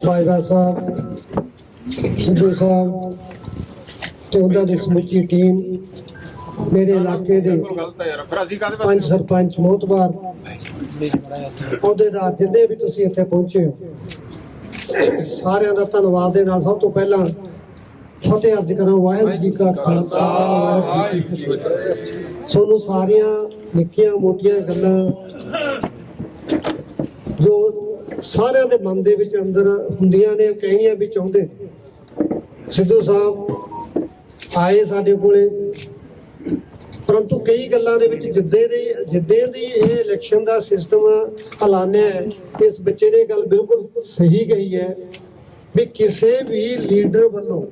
ਬਾਈਵਾ ਸਾਹਿਬ, ਸਿੱਧੂ ਸਾਹਿਬ ਤੇ ਉਹਨਾਂ ਦੀ ਸਮੁੱਚੀ ਟੀਮ ਮੇਰੇ ਇਲਾਕੇ ਦੇ ਪੰਜ ਸਰਪੰਚ ਮੋਤਬਾਰ ਉਹਦੇ ਜਿੰਨੇ ਵੀ ਤੁਸੀਂ ਇੱਥੇ ਪਹੁੰਚੇ ਹੋ, ਸਾਰਿਆਂ ਦਾ ਧੰਨਵਾਦ ਦੇ ਨਾਲ ਸਭ ਤੋਂ ਪਹਿਲਾਂ ਫਤਿਹ ਅਰਜ ਕਰਾਂ, ਵਾਹਿਗੁਰੂ ਜੀ ਕਾ ਖਾਲਸਾ, ਵਾਹਿਗੁਰੂ ਜੀ ਕੀ ਤੁਹਾਨੂੰ ਸਾਰੀਆਂ ਨਿੱਕੀਆਂ ਮੋਟੀਆਂ ਗੱਲਾਂ ਜੋ ਸਾਰਿਆਂ ਦੇ ਮਨ ਦੇ ਵਿੱਚ ਅੰਦਰ ਹੁੰਦੀਆਂ ਨੇ, ਕਈਆਂ ਵੀ ਚਾਹੁੰਦੇ ਸਿੱਧੂ ਸਾਹਿਬ ਆਏ ਸਾਡੇ ਕੋਲੇ। ਪਰੰਤੂ ਕਈ ਗੱਲਾਂ ਦੇ ਵਿੱਚ ਜਿੱਦੇ ਦੀ ਜਿੱਦੇ ਦੀ ਇਹ ਇਲੈਕਸ਼ਨ ਦਾ ਸਿਸਟਮ ਐਲਾਨਿਆ ਹੈ, ਇਸ ਬੱਚੇ ਨੇ ਗੱਲ ਬਿਲਕੁਲ ਸਹੀ ਕਹੀ ਹੈ ਵੀ ਕਿਸੇ ਵੀ ਲੀਡਰ ਵੱਲੋਂ,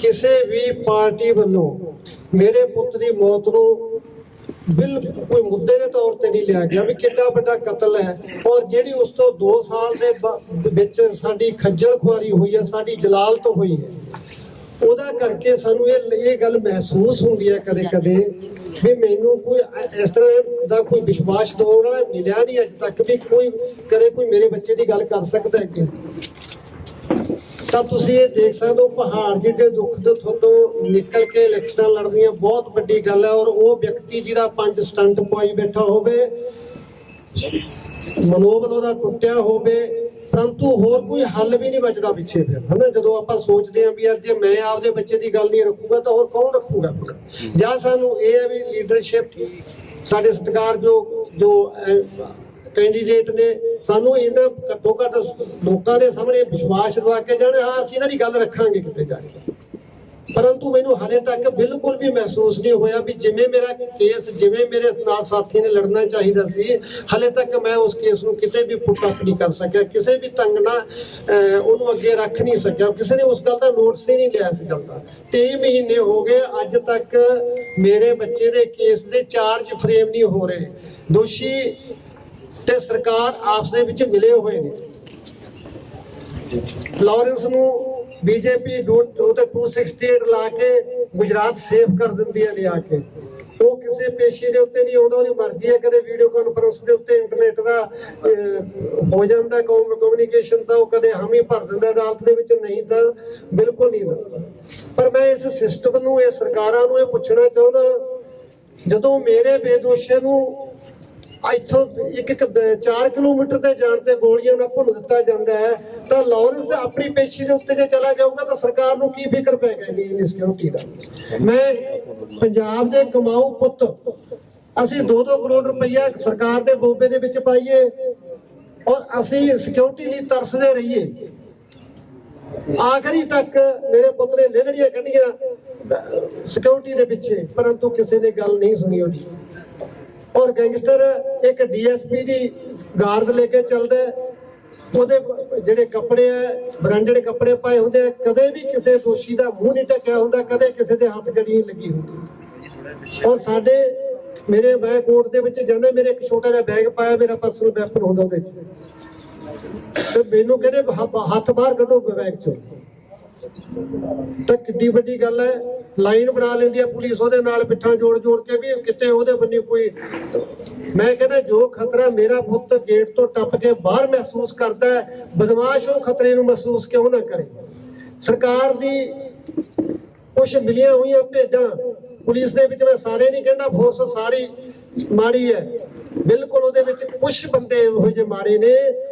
ਕਿਸੇ ਵੀ ਪਾਰਟੀ ਵੱਲੋਂ ਮੇਰੇ ਪੁੱਤ ਦੀ ਮੌਤ ਨੂੰ ਬਿਲਕੁਲ ਕੋਈ ਮੁੱਦੇ ਦੇ ਤੌਰ ਤੇ ਨਹੀਂ ਲਿਆ ਗਿਆ ਵੀ ਕਿੰਨਾ ਵੱਡਾ ਕਤਲ ਹੈ। ਔਰ ਜਿਹੜੀ ਉਸ ਤੋਂ 2 ਸਾਲ ਦੇ ਵਿੱਚ ਸਾਡੀ ਖੱਜਲ ਖੁਆਰੀ ਹੋਈ ਹੈ, ਸਾਡੀ ਜਲਾਲਤ ਹੋਈ ਹੈ, ਉਹਦਾ ਕਰਕੇ ਸਾਨੂੰ ਇਹ ਇਹ ਗੱਲ ਮਹਿਸੂਸ ਹੁੰਦੀ ਹੈ ਕਦੇ ਕਦੇ ਵੀ ਮੈਨੂੰ ਕੋਈ ਇਸ ਤਰ੍ਹਾਂ ਦਾ ਕੋਈ ਵਿਸ਼ਵਾਸ ਦਿਵਾਉਣ ਮਿਲਿਆ ਨਹੀਂ ਅੱਜ ਤੱਕ ਵੀ ਕੋਈ ਕਦੇ ਕੋਈ ਮੇਰੇ ਬੱਚੇ ਦੀ ਗੱਲ ਕਰ ਸਕਦਾ ਹੈ ਕਿ ਤਾਂ ਤੁਸੀਂ ਇਹ ਦੇਖ ਸਕਦੇ ਹੋ, ਪਹਾੜ ਜਿਹੜੇ ਦੁੱਖ ਦੇ ਤੋਂ ਨਿਕਲ ਕੇ ਇਲੈਕਸ਼ਨਾਂ ਲੜਨੀਆਂ ਬਹੁਤ ਵੱਡੀ ਗੱਲ ਹੈ ਔਰ ਉਹ ਵਿਅਕਤੀ ਜਿਹਦਾ ਪੰਜ ਸਟੰਟ ਪਵਾਈ ਬੈਠਾ ਹੋਵੇ, ਮਨੋਬਲ ਉਹਦਾ ਟੁੱਟਿਆ ਹੋਵੇ, ਪਰੰਤੂ ਹੋਰ ਕੋਈ ਹੱਲ ਵੀ ਨਹੀਂ ਬਚਦਾ ਪਿੱਛੇ ਫਿਰ, ਹਨਾ? ਜਦੋਂ ਆਪਾਂ ਸੋਚਦੇ ਹਾਂ ਵੀ ਯਾਰ ਜੇ ਮੈਂ ਆਪਦੇ ਬੱਚੇ ਦੀ ਗੱਲ ਨਹੀਂ ਰੱਖੂਗਾ ਤਾਂ ਹੋਰ ਕੌਣ ਰੱਖੂਗਾ ਜਾਂ ਸਾਨੂੰ ਇਹ ਹੈ ਵੀ ਲੀਡਰਸ਼ਿਪ ਸਾਡੇ ਸਤਿਕਾਰ ਜੋ ਜੋ ਕੈਂਡੀਡੇਟ ਨੇ ਸਾਨੂੰ ਇਹਨਾਂ ਘੱਟੋ ਘੱਟ ਲੋਕਾਂ ਦੇ ਸਾਹਮਣੇ ਵਿਸ਼ਵਾਸ ਦਿਵਾ ਕੇ ਜਾਣ, ਹਾਂ, ਅਸੀਂ ਇਹਨਾਂ ਦੀ ਗੱਲ ਰੱਖਾਂਗੇ ਕਿਤੇ ਜਾ ਕੇ। ਪਰੰਤੂ ਮੈਨੂੰ ਹਾਲੇ ਤੱਕ ਬਿਲਕੁਲ ਵੀ ਮਹਿਸੂਸ ਨਹੀਂ ਹੋਇਆ ਵੀ ਜਿਵੇਂ ਮੇਰਾ ਕੇਸ ਜਿਵੇਂ ਮੇਰੇ ਨਾਲ ਸਾਥੀ ਨੇ ਲੜਨਾ ਚਾਹੀਦਾ ਸੀ, ਹਾਲੇ ਤੱਕ ਮੈਂ ਉਸ ਕੇਸ ਨੂੰ ਕਿਤੇ ਵੀ ਪੁੱਟ ਅਪ ਨਹੀਂ ਕਰ ਸਕਿਆ, ਕਿਸੇ ਵੀ ਤੰਗ ਨਾਲ ਉਹਨੂੰ ਅੱਗੇ ਰੱਖ ਨਹੀਂ ਸਕਿਆ, ਕਿਸੇ ਨੇ ਉਸ ਗੱਲ ਦਾ ਨੋਟਿਸ ਹੀ ਨਹੀਂ ਲਿਆ ਇਸ ਗੱਲ ਦਾ। 23 ਮਹੀਨੇ ਹੋ ਗਏ, ਅੱਜ ਤੱਕ ਮੇਰੇ ਬੱਚੇ ਦੇ ਕੇਸ ਦੇ ਚਾਰਜ ਫਰੇਮ ਨਹੀਂ ਹੋ ਰਹੇ। ਦੋਸ਼ੀ ਤੇ ਸਰਕਾਰ ਆਪਸ ਦੇ ਵਿੱਚ ਮਿਲੇ ਹੋਏ ਨੇ। ਲਾਰੈਂਸ ਨੂੰ ਬੀਜੇਪੀ ਉਹਤੇ 268 ਲਾ ਕੇ ਗੁਜਰਾਤ ਸੇਫ ਕਰ ਦਿੰਦੀ ਹੈ ਲਿਆ ਕੇ। ਉਹ ਕਿਸੇ ਪੇਸ਼ੀ ਦੇ ਉੱਤੇ ਨਹੀਂ ਆਉਂਦਾ ਉਹਦੀ ਮਰਜ਼ੀ ਹੈ, ਕਦੇ ਵੀਡੀਓ ਕਾਨਫਰੰਸ ਦੇ ਉੱਤੇ ਇੰਟਰਨੈਟ ਦਾ ਹੋ ਜਾਂਦਾ ਕਮਿਊਨੀਕੇਸ਼ਨ ਤਾਂ ਉਹ ਕਦੇ ਹਮ ਭਰ ਦਿੰਦਾ ਅਦਾਲਤ ਦੇ ਵਿੱਚ ਨਹੀਂ ਤਾਂ ਬਿਲਕੁਲ ਨਹੀਂ ਪਰ ਮੈਂ ਇਸ ਸਿਸਟਮ ਨੂੰ ਇਹ ਸਰਕਾਰਾਂ ਨੂੰ ਇਹ ਪੁੱਛਣਾ ਚਾਹੁੰਦਾ, ਜਦੋਂ ਮੇਰੇ ਬੇਦੋਸ਼ੇ ਨੂੰ ਇੱਥੋਂ ਇੱਕ ਇੱਕ 4 ਕਿਲੋਮੀਟਰ ਤੇ ਜਾਣ ਤੇ ਗੋਲੀਆਂ ਨਾਲ ਭੁੰਨ ਦਿੱਤਾ ਜਾਂਦਾ ਹੈ। ਤਾਂ ਲਾਰੈਂਸ ਆਪਣੀ ਪੇਸ਼ੀ ਦੇ ਉੱਤੇ ਜੇ ਚਲਾ ਜਾਊਗਾ ਤਾਂ ਸਰਕਾਰ ਨੂੰ ਕੀ ਫਿਕਰ ਪੈ ਜਾਏਗੀ ਇਨ ਸਿਕਿਉਰਿਟੀ ਦਾ? ਮੈਂ ਪੰਜਾਬ ਦੇ ਕਮਾਊ ਪੁੱਤ, ਅਸੀਂ 2-2 ਕਰੋੜ ਰੁਪਈਆ ਸਰਕਾਰ ਦੇ ਬੋਬੇ ਦੇ ਵਿੱਚ ਪਾਈਏ ਔਰ ਅਸੀਂ ਸਿਕਿਉਰਿਟੀ ਲਈ ਤਰਸਦੇ ਰਹੀਏ। ਆਖਰੀ ਤੱਕ ਮੇਰੇ ਪੁੱਤ ਨੇ ਲੇਲੜੀਆਂ ਕੱਢੀਆਂ ਸਿਕਿਉਰਿਟੀ ਦੇ ਪਿੱਛੇ, ਪਰੰਤੂ ਕਿਸੇ ਨੇ ਗੱਲ ਨਹੀਂ ਸੁਣੀ ਉਹਦੀ। ਔਰ ਗੈਂਗਸਟਰ ਇੱਕ ਡੀਐਸਪੀ ਦੀ ਗਾਰਡ ਲੈ ਕੇ ਚੱਲਦਾ ਉਹਦੇ ਜਿਹੜੇ ਕੱਪੜੇ ਆ, ਬ੍ਰਾਂਡਡ ਕੱਪੜੇ ਪਾਏ ਹੁੰਦੇ ਆ, ਕਦੇ ਵੀ ਕਿਸੇ ਦੋਸ਼ੀ ਦਾ ਮੂੰਹ ਨਹੀਂ ਢੱਕਿਆ ਹੁੰਦਾ, ਕਦੇ ਕਿਸੇ ਦੇ ਹੱਥ ਗੜੀ ਨਹੀਂ ਲੱਗੀ ਹੁੰਦੀ। ਔਰ ਸਾਡੇ, ਮੇਰੇ ਮੈਂ ਕੋਰਟ ਦੇ ਵਿੱਚ ਜਾਂਦਾ, ਮੇਰੇ ਇੱਕ ਛੋਟਾ ਜਿਹਾ ਬੈਗ ਪਾਇਆ, ਮੇਰਾ ਪਰਸਨਲ ਵੈਪਨ ਹੁੰਦਾ ਉਹਦੇ ਵਿੱਚ। ਤੇ ਮੈਨੂੰ ਕਹਿੰਦੇ ਹੱਥ ਬਾਹਰ ਕੱਢੋ ਬੈਗ ਚੋਂ। ਤਾਂ ਕਿੱਡੀ ਵੱਡੀ ਗੱਲ ਹੈ, ਲਾਈਨ ਬਣਾ ਲੈਂਦੀ ਹੈ ਪੁਲਿਸ, ਉਹਦੇ ਨਾਲ ਪਿੱਠਾਂ ਜੋੜ ਜੋੜ ਕੇ ਵੀ ਕਿਤੇ ਉਹਦੇ ਬੰਨੀ ਕੋਈ। ਮੈਂ ਕਹਿੰਦਾ ਜੋ ਖਤਰਾ ਮੇਰਾ ਪੁੱਤ ਗੇਟ ਤੋਂ ਟੱਪ ਕੇ ਬਾਹਰ ਮਹਿਸੂਸ ਕਰਦਾ ਹੈ, ਬਦਮਾਸ਼ ਉਹ ਖਤਰੇ ਨੂੰ ਮਹਿਸੂਸ ਕਿਉਂ ਨਾ ਕਰੇ? ਸਰਕਾਰ ਦੀ ਕੁਝ ਮਿਲੀਆਂ ਹੋਈਆਂ ਭੇਡਾਂ, ਪੁਲਿਸ ਦੇ ਵਿੱਚ ਮੈਂ ਸਾਰੇ ਨਹੀਂ ਕਹਿੰਦਾ ਫੋਰਸ ਸਾਰੀ ਮਾੜੀ ਹੈ। ਬਿਲਕੁਲ ਉਹਦੇ ਵਿੱਚ ਕੁਝ ਬੰਦੇ ਇਹੋ ਜਿਹੇ ਮਾੜੇ ਨੇ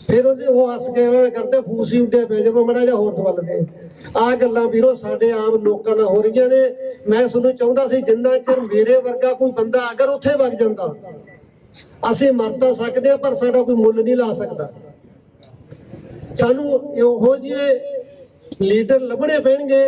ਫਿਰ ਉਹਦੇ ਉਹ ਹੱਸ ਕੇ ਐਵੇਂ ਕਰਦੇ, ਫੂਸੀ ਉੱਡੇ ਪਏ, ਜਦੋਂ ਮੜਾ ਜਾ ਹੋਰ ਦਵਲ ਦੇ ਆ ਗੱਲਾਂ ਵੀਰੋ ਸਾਡੇ ਆਮ ਲੋਕਾਂ ਨਾਲ ਹੋ ਰਹੀਆਂ ਨੇ। ਮੈਂ ਤੁਹਾਨੂੰ ਚਾਹੁੰਦਾ ਸੀ ਜਿੰਨਾ ਚਿਰ ਮੇਰੇ ਵਰਗਾ ਕੋਈ ਬੰਦਾ ਅਗਰ ਉੱਥੇ ਵਗ ਜਾਂਦਾ, ਅਸੀਂ ਮਰ ਤਾਂ ਸਕਦੇ ਹਾਂ, ਪਰ ਸਾਡਾ ਕੋਈ ਮੁੱਲ ਨਹੀਂ ਲਾ ਸਕਦਾ। ਸਾਨੂੰ ਇਹੋ ਜਿਹੇ ਲੀਡਰ ਲੱਭਣੇ ਪੈਣਗੇ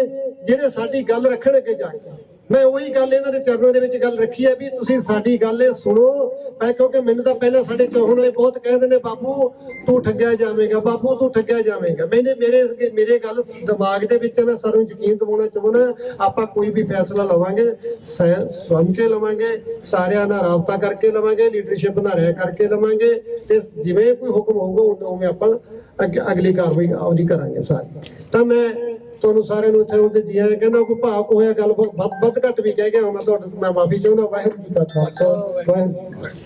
ਜਿਹੜੇ ਸਾਡੀ ਗੱਲ ਰੱਖਣਗੇ ਜਾ ਕੇ। ਮੈਂ ਉਹੀ ਗੱਲ ਇਹਨਾਂ ਦੇ ਚਰਨਾਂ ਦੇ ਵਿੱਚ ਗੱਲ ਰੱਖੀ ਹੈ ਵੀ ਤੁਸੀਂ ਸਾਡੀ ਗੱਲ ਇਹ ਸੁਣੋ। ਮੈਂ ਕਿਉਂਕਿ ਮੈਨੂੰ ਤਾਂ ਪਹਿਲਾਂ ਸਾਡੇ ਚੋਹਣ ਵਾਲੇ ਬਹੁਤ ਕਹਿੰਦੇ ਨੇ, ਬਾਪੂ, ਤੂੰ ਠੱਗਿਆ ਜਾਵੇਂਗਾ, ਬਾਪੂ, ਤੂੰ ਠੱਗਿਆ ਜਾਵੇਂਗਾ। ਮੈਨੇ ਮੇਰੇ ਮੇਰੇ ਗੱਲ ਦਿਮਾਗ ਦੇ ਵਿੱਚ ਮੈਂ ਸਾਰਿਆਂ ਨੂੰ ਯਕੀਨ ਦਿਵਾਉਣਾ ਚਾਹੁੰਦਾ, ਆਪਾਂ ਕੋਈ ਵੀ ਫੈਸਲਾ ਲਵਾਂਗੇ ਸਹਿ ਸੁਣ ਕੇ ਲਵਾਂਗੇ, ਸਾਰਿਆਂ ਨਾਲ ਰਾਬਤਾ ਕਰਕੇ ਲਵਾਂਗੇ ਲੀਡਰਸ਼ਿਪ ਨਾਲ ਰਹਿ ਕਰਕੇ ਲਵਾਂਗੇ, ਤੇ ਜਿਵੇਂ ਕੋਈ ਹੁਕਮ ਹੋਊਗਾ ਉਦੋਂ ਉਵੇਂ ਆਪਾਂ ਅੱਗੇ- ਅਗਲੀ ਕਾਰਵਾਈ ਆਪਦੀ ਕਰਾਂਗੇ ਸਾਰੀ। ਤਾਂ ਮੈਂ ਤੁਹਾਨੂੰ ਸਾਰਿਆਂ ਨੂੰ ਇੱਥੇ ਹੁੰਦੇ ਜੀ ਆਇਆਂ ਕਹਿੰਦਾ ਕੋਈ ਭਾਵਕ ਹੋਇਆ ਗੱਲ ਵੱਧ ਵੱਧ ਘੱਟ ਵੀ ਕਹਿ ਗਿਆ ਮੈਂ ਤੁਹਾਡੇ ਮੈਂ ਮਾਫੀ ਚਾਹੁੰਦਾ, ਵਾਹਿਗੁਰੂ ਜੀ ਕਾ ਖਾਲਸਾ, ਵਾਹਿਗੁਰੂ